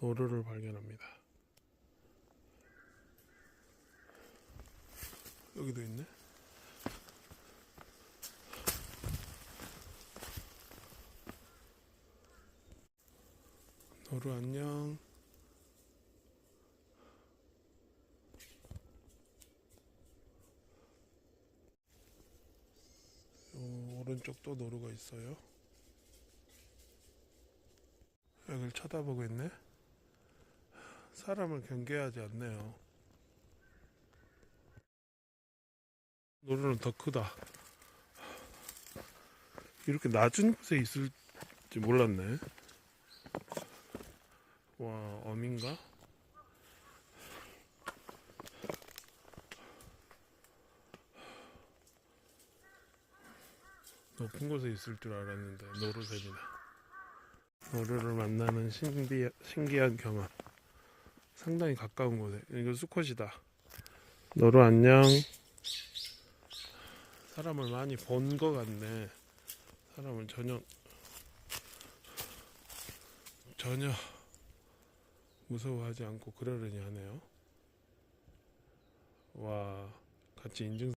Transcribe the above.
노루를 발견합니다. 여기도 있네. 노루 안녕. 요 오른쪽도 노루가 있어요. 여길 쳐다보고 있네. 사람을 경계하지 않네요. 노루는 더 크다. 이렇게 낮은 곳에 있을지 몰랐네. 와, 어민가? 높은 곳에 있을 줄 알았는데 노루새이네. 노루를 만나는 신비, 신기한 경험. 상당히 가까운 곳에. 이거 수컷이다. 노루 안녕. 사람을 많이 본 것 같네. 사람을 전혀 전혀 무서워하지 않고 그러려니 하네요. 와, 같이 인증